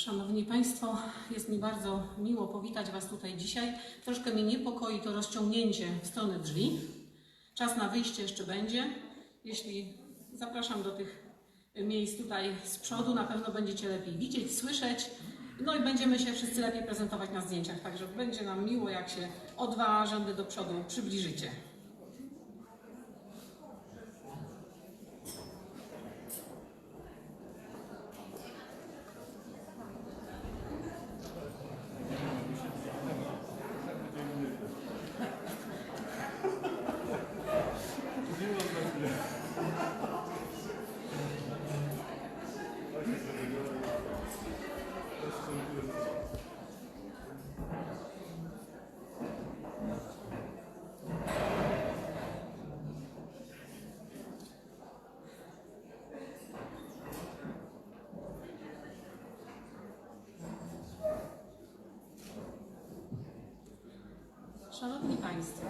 Szanowni Państwo, jest mi bardzo miło powitać Was tutaj dzisiaj. Troszkę mnie niepokoi to rozciągnięcie w stronę drzwi. Czas na wyjście jeszcze będzie. Jeśli zapraszam do tych miejsc tutaj z przodu, na pewno będziecie lepiej widzieć, słyszeć. No i będziemy się wszyscy lepiej prezentować na zdjęciach. Także będzie nam miło, jak się o dwa rzędy do przodu przybliżycie. Szanowni Państwo,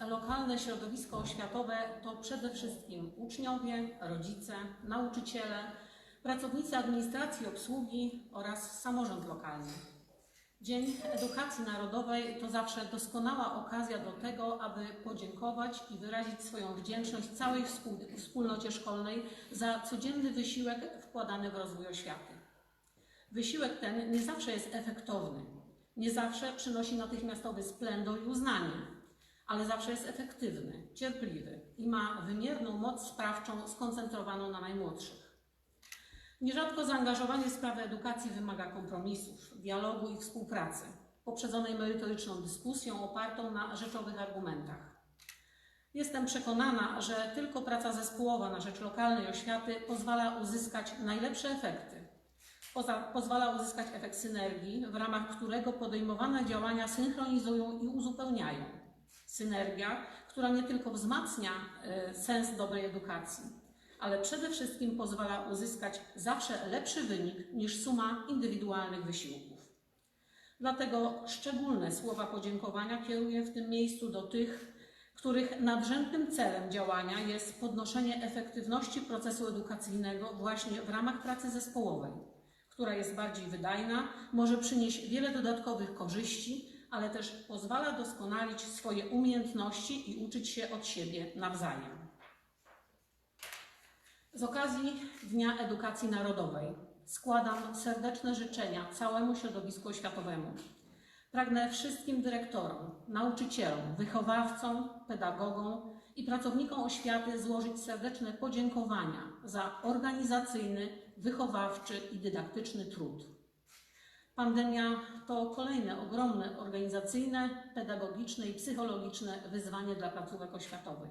lokalne środowisko oświatowe to przede wszystkim uczniowie, rodzice, nauczyciele, pracownicy administracji, obsługi oraz samorząd lokalny. Dzień Edukacji Narodowej to zawsze doskonała okazja do tego, aby podziękować i wyrazić swoją wdzięczność całej wspólnocie szkolnej za codzienny wysiłek wkładany w rozwój oświaty. Wysiłek ten nie zawsze jest efektowny, nie zawsze przynosi natychmiastowy splendor i uznanie, ale zawsze jest efektywny, cierpliwy i ma wymierną moc sprawczą skoncentrowaną na najmłodszych. Nierzadko zaangażowanie w sprawy edukacji wymaga kompromisów, dialogu i współpracy, poprzedzonej merytoryczną dyskusją opartą na rzeczowych argumentach. Jestem przekonana, że tylko praca zespołowa na rzecz lokalnej oświaty pozwala uzyskać najlepsze efekty. Pozwala uzyskać efekt synergii, w ramach którego podejmowane działania synchronizują i uzupełniają. Synergia, która nie tylko wzmacnia e, sens dobrej edukacji, ale przede wszystkim pozwala uzyskać zawsze lepszy wynik niż suma indywidualnych wysiłków. Dlatego szczególne słowa podziękowania kieruję w tym miejscu do tych, których nadrzędnym celem działania jest podnoszenie efektywności procesu edukacyjnego właśnie w ramach pracy zespołowej, która jest bardziej wydajna, może przynieść wiele dodatkowych korzyści, ale też pozwala doskonalić swoje umiejętności i uczyć się od siebie nawzajem. Z okazji Dnia Edukacji Narodowej składam serdeczne życzenia całemu środowisku oświatowemu. Pragnę wszystkim dyrektorom, nauczycielom, wychowawcom, pedagogom i pracownikom oświaty złożyć serdeczne podziękowania za organizacyjny, wychowawczy i dydaktyczny trud. Pandemia to kolejne ogromne organizacyjne, pedagogiczne i psychologiczne wyzwanie dla placówek oświatowych.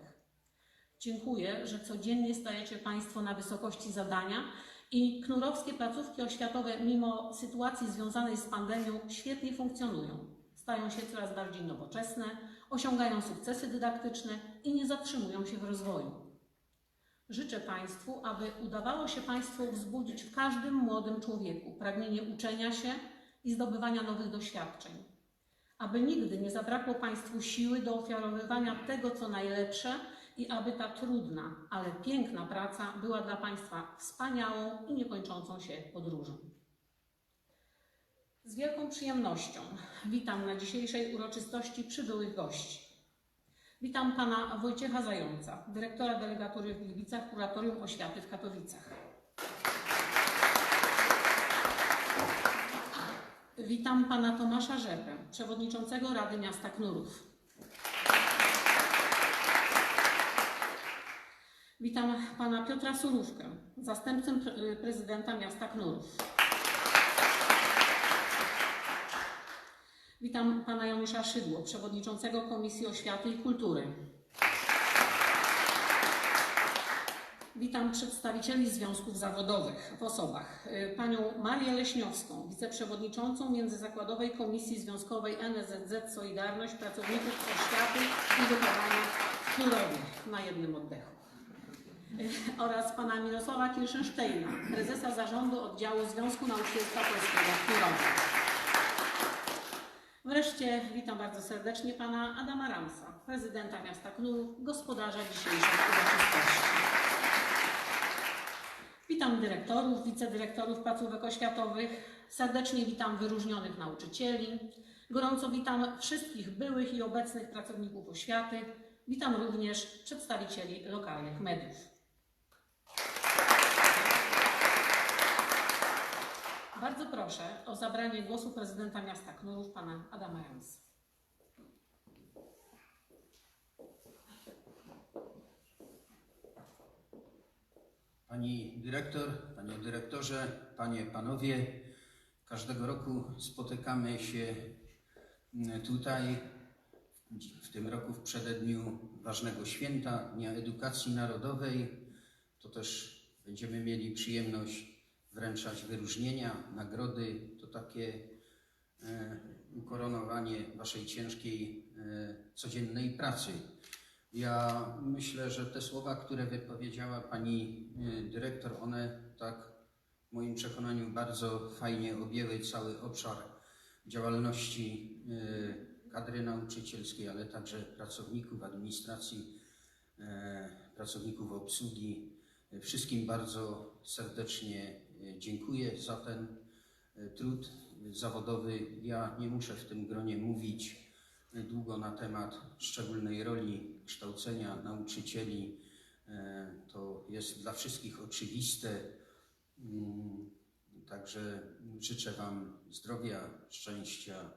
Dziękuję, że codziennie stajecie Państwo na wysokości zadania i knurowskie placówki oświatowe, mimo sytuacji związanej z pandemią, świetnie funkcjonują. Stają się coraz bardziej nowoczesne, osiągają sukcesy dydaktyczne i nie zatrzymują się w rozwoju. Życzę Państwu, aby udawało się Państwu wzbudzić w każdym młodym człowieku pragnienie uczenia się i zdobywania nowych doświadczeń. Aby nigdy nie zabrakło Państwu siły do ofiarowywania tego, co najlepsze i aby ta trudna, ale piękna praca była dla Państwa wspaniałą i niekończącą się podróżą. Z wielką przyjemnością witam na dzisiejszej uroczystości przybyłych gości. Witam pana Wojciecha Zająca, dyrektora delegatury w Gliwicach, Kuratorium Oświaty w Katowicach. Witam pana Tomasza Rzepę, przewodniczącego Rady Miasta Knurów. Witam pana Piotra Surówkę, zastępcę pre- prezydenta miasta Knurów. Witam pana Janusza Szydło, przewodniczącego Komisji Oświaty i Kultury. Witam przedstawicieli związków zawodowych w osobach. Panią Marię Leśniowską, wiceprzewodniczącą Międzyzakładowej Komisji Związkowej NSZZ Solidarność Pracowników Oświaty i Wychowania Knurowie na jednym oddechu. Oraz pana Mirosława Kirschensteina, prezesa zarządu oddziału Związku Nauczycielstwa Polskiego w Knurowie. Wreszcie witam bardzo serdecznie pana Adama Ramsa, prezydenta miasta Knurów, gospodarza dzisiejszej uroczystości. Witam dyrektorów, wicedyrektorów placówek oświatowych, serdecznie witam wyróżnionych nauczycieli, gorąco witam wszystkich byłych i obecnych pracowników oświaty, witam również przedstawicieli lokalnych mediów. Bardzo proszę o zabranie głosu prezydenta miasta Knurów, pana Adama Jansa. Pani dyrektor, panie dyrektorze, panie, panowie, każdego roku spotykamy się mm, tutaj, w tym roku w przededniu ważnego święta, Dnia Edukacji Narodowej. To też będziemy mieli przyjemność wręczać wyróżnienia, nagrody. To takie e, ukoronowanie waszej ciężkiej, e, codziennej pracy. Ja myślę, że te słowa, które wypowiedziała pani y, dyrektor, one tak w moim przekonaniu bardzo fajnie objęły cały obszar działalności kadry nauczycielskiej, ale także pracowników administracji, e, pracowników obsługi. Wszystkim bardzo serdecznie dziękuję za ten y, trud zawodowy. Ja nie muszę w tym gronie mówić długo na temat szczególnej roli kształcenia nauczycieli. E, To jest dla wszystkich oczywiste. Mm, Także życzę Wam zdrowia, szczęścia,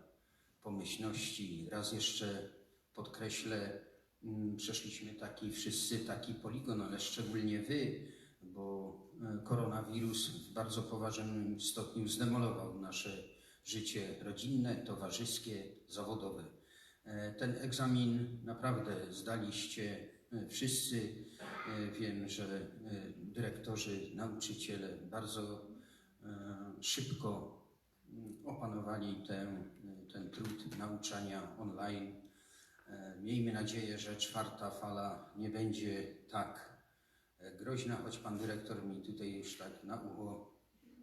pomyślności. Raz jeszcze podkreślę, mm, przeszliśmy taki wszyscy taki poligon, ale szczególnie Wy, bo e, koronawirus w bardzo poważnym stopniu zdemolował nasze życie rodzinne, towarzyskie, zawodowe. E, Ten egzamin naprawdę zdaliście e, wszyscy. Wiem, że dyrektorzy, nauczyciele bardzo szybko mm, opanowali ten, ten trud nauczania online. Miejmy nadzieję, że czwarta fala nie będzie tak groźna, choć pan dyrektor mi tutaj już tak na ucho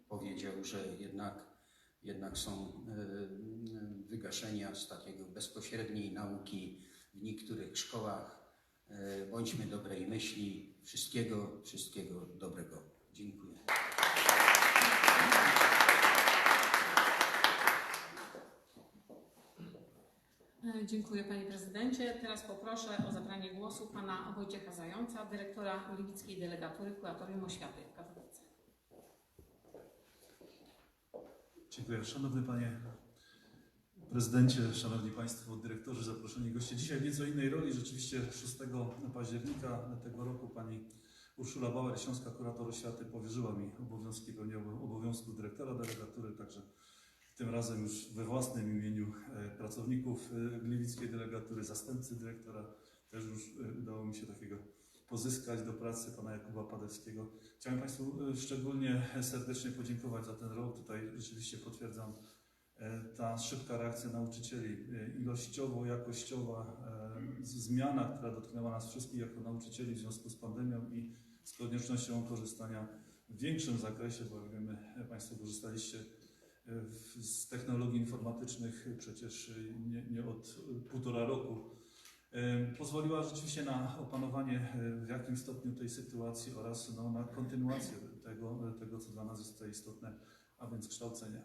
powiedział, że jednak jednak są e, wygaszenia z takiego bezpośredniej nauki w niektórych szkołach. E, Bądźmy dobrej myśli. Wszystkiego, wszystkiego dobrego. Dziękuję. Dziękuję Panie Prezydencie. Teraz poproszę o zabranie głosu Pana Wojciecha Zająca, dyrektora Gliwickiej Delegatury Kuratorium Oświaty w Katowicach. Dziękuję. Szanowny Panie Prezydencie, Szanowni Państwo, dyrektorzy, zaproszeni goście. Dzisiaj w nieco innej roli. Rzeczywiście 6 października tego roku Pani Urszula Bauer, Śląska Kurator Oświaty, powierzyła mi obowiązki, pełnię obowiązku dyrektora delegatury, także tym razem już we własnym imieniu e, pracowników e, Gliwickiej Delegatury, zastępcy dyrektora, też już e, udało mi się takiego pozyskać do pracy pana Jakuba Padewskiego. Chciałem Państwu szczególnie serdecznie podziękować za ten rok. Tutaj rzeczywiście potwierdzam ta szybka reakcja nauczycieli, ilościowo, jakościowa zmiana, która dotknęła nas wszystkich jako nauczycieli w związku z pandemią i z koniecznością korzystania w większym zakresie, bo jak wiemy, Państwo korzystaliście z technologii informatycznych przecież nie, nie od półtora roku. Pozwoliła rzeczywiście na opanowanie e, w jakim stopniu tej sytuacji oraz no, na kontynuację tego, tego, co dla nas jest tutaj istotne, a więc kształcenia.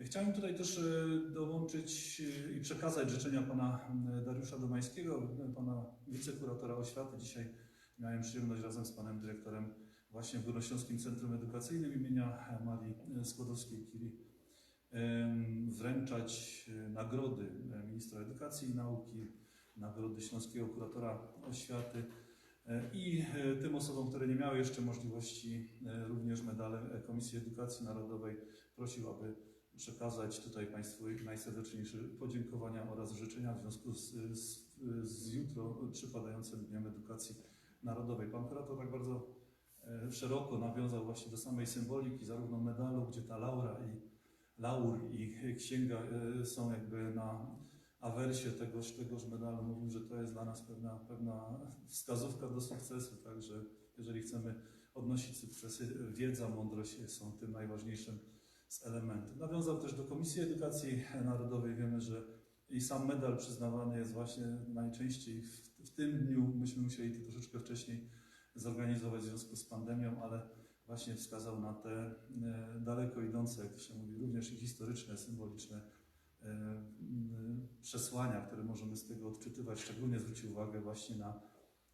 Chciałem tutaj też e, dołączyć e, i przekazać życzenia pana Dariusza Domańskiego, pana wicekuratora oświaty. Dzisiaj miałem przyjemność razem z panem dyrektorem właśnie w Górnośląskim Centrum Edukacyjnym imienia Marii Skłodowskiej-Curie wręczać e, nagrody e, ministra edukacji i nauki, nagrody Śląskiego Kuratora Oświaty e, i tym osobom, które nie miały jeszcze możliwości, również medale Komisji Edukacji Narodowej prosił, aby przekazać tutaj Państwu najserdeczniejsze podziękowania oraz życzenia w związku z, z, z jutro przypadającym Dniem Edukacji Narodowej. Pan kurator tak bardzo szeroko nawiązał właśnie do samej symboliki zarówno medalu, gdzie ta laura i laur i księga e, są jakby na awersie tegoż, tegoż medalu. Mówił, że to jest dla nas pewna, pewna wskazówka do sukcesu, także jeżeli chcemy odnosić sukcesy, wiedza, mądrość są tym najważniejszym z elementów. Nawiązał też do Komisji Edukacji Narodowej. Wiemy, że i sam medal przyznawany jest właśnie najczęściej w, w tym dniu. Myśmy musieli to troszeczkę wcześniej zorganizować w związku z pandemią, ale właśnie wskazał na te e, daleko idące, jak to się mówi, również i historyczne, symboliczne e, przesłania, które możemy z tego odczytywać. Szczególnie zwrócił uwagę właśnie na,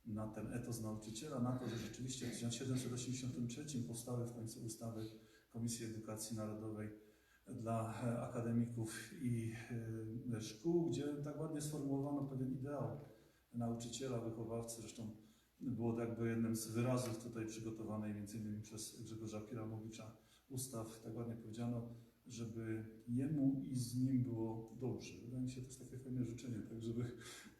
na ten etos nauczyciela, na to, że rzeczywiście w 1783 powstały w końcu ustawy Komisji Edukacji Narodowej dla e, akademików i szkół, gdzie tak ładnie sformułowano pewien ideał nauczyciela, wychowawcy. Zresztą było to jakby jednym z wyrazów tutaj przygotowanej między innymi przez Grzegorza Piramowicza ustaw, tak ładnie powiedziano, żeby jemu i z nim było dobrze. Wydaje mi się, to jest takie fajne życzenie, tak żeby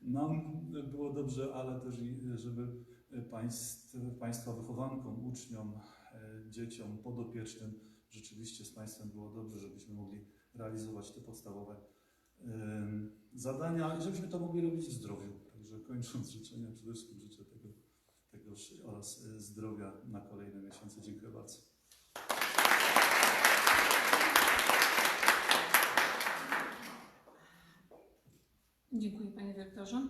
nam było dobrze, ale też żeby państw, państwa wychowankom, uczniom, e, dzieciom, podopiecznym rzeczywiście z państwem było dobrze, żebyśmy mogli realizować te podstawowe em, zadania i żebyśmy to mogli robić w zdrowiu. Także kończąc życzenia, przede wszystkim życzę oraz e, zdrowia na kolejne miesiące. Dziękuję bardzo. Dziękuję Panie Dyrektorze.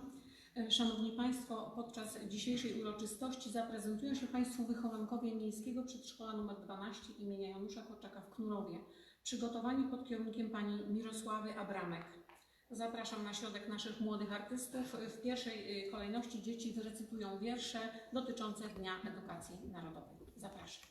E, Szanowni Państwo, podczas dzisiejszej uroczystości zaprezentują się Państwu wychowankowie Miejskiego Przedszkola nr 12 imienia Janusza Korczaka w Knurowie, przygotowani pod kierunkiem Pani Mirosławy Abramek. Zapraszam na środek naszych młodych artystów. W pierwszej y, kolejności dzieci wyrecytują wiersze dotyczące Dnia Edukacji Narodowej. Zapraszam.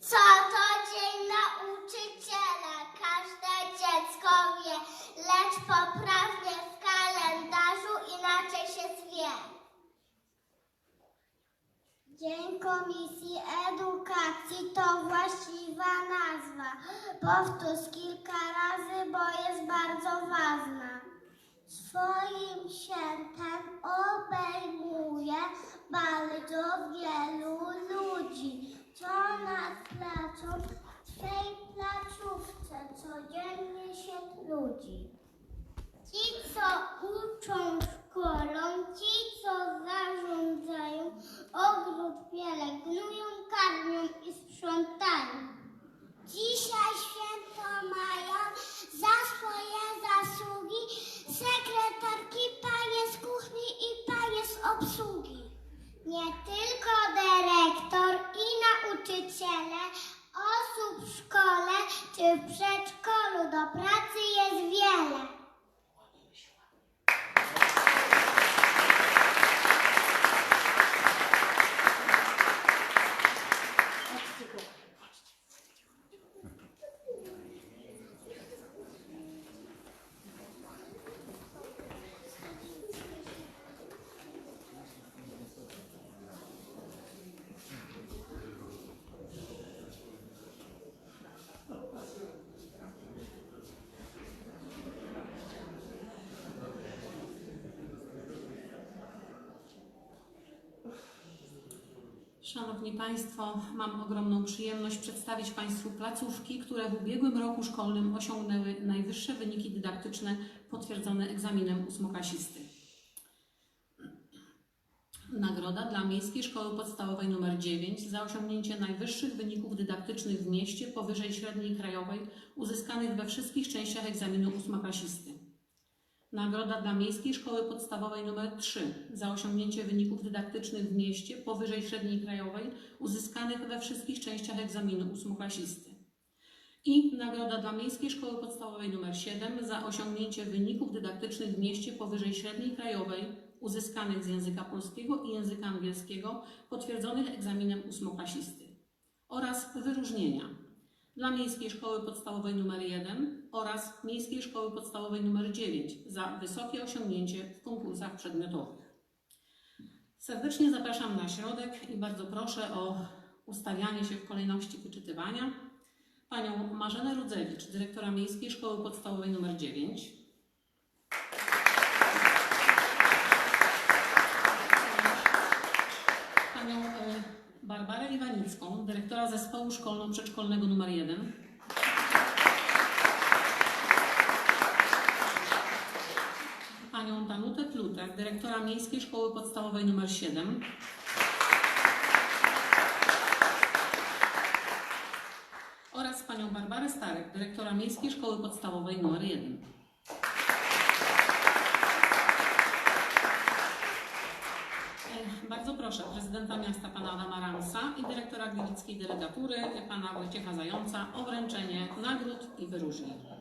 Co to dzień nauczyciela? Każde dziecko wie, lecz poprawnie w kalendarzu inaczej się zwie. Dzień Komisji Edukacji to właściwa nazwa. Powtórz kilka razy, bo jest bardzo ważna. Swoim świętem obejmuje bardzo wielu ludzi. Co nad placą w twej placówce codziennie się nudzi. Ci, co uczą szkolą, ci, co zarządzają, ogród pielęgnują, karmią i sprzątają. Dzisiaj święto mają za swoje zasługi sekretarki, panie z kuchni i panie z obsługi. Nie tylko dyrektor i nauczyciele, osób w szkole czy w przedszkolu do pracy jest wiele. Szanowni Państwo, mam ogromną przyjemność przedstawić Państwu placówki, które w ubiegłym roku szkolnym osiągnęły najwyższe wyniki dydaktyczne potwierdzone egzaminem ósmoklasisty. Nagroda dla Miejskiej Szkoły Podstawowej nr 9 za osiągnięcie najwyższych wyników dydaktycznych w mieście powyżej średniej krajowej uzyskanych we wszystkich częściach egzaminu ósmoklasisty. Nagroda dla Miejskiej Szkoły Podstawowej nr 3 za osiągnięcie wyników dydaktycznych w mieście powyżej średniej krajowej uzyskanych we wszystkich częściach egzaminu ósmoklasisty. I nagroda dla Miejskiej Szkoły Podstawowej nr 7 za osiągnięcie wyników dydaktycznych w mieście powyżej średniej krajowej uzyskanych z języka polskiego i języka angielskiego potwierdzonych egzaminem ósmoklasisty. Oraz wyróżnienia dla Miejskiej Szkoły Podstawowej nr 1 oraz Miejskiej Szkoły Podstawowej nr 9 za wysokie osiągnięcie w konkursach przedmiotowych. Serdecznie zapraszam na środek i bardzo proszę o ustawianie się w kolejności wyczytywania panią Marzenę Rudzewicz, dyrektora Miejskiej Szkoły Podstawowej nr 9. Panią e, Barbarę Iwanicką, dyrektora Zespołu Szkolno-Przedszkolnego nr 1. Panią Danutę Plutek, dyrektora Miejskiej Szkoły Podstawowej nr 7. oraz panią Barbarę Starek, dyrektora Miejskiej Szkoły Podstawowej nr 1. E, Bardzo proszę prezydenta miasta pana Adama Ramsa i dyrektora Gliwickiej Delegatury pana Wojciecha Zająca o wręczenie nagród i wyróżnień.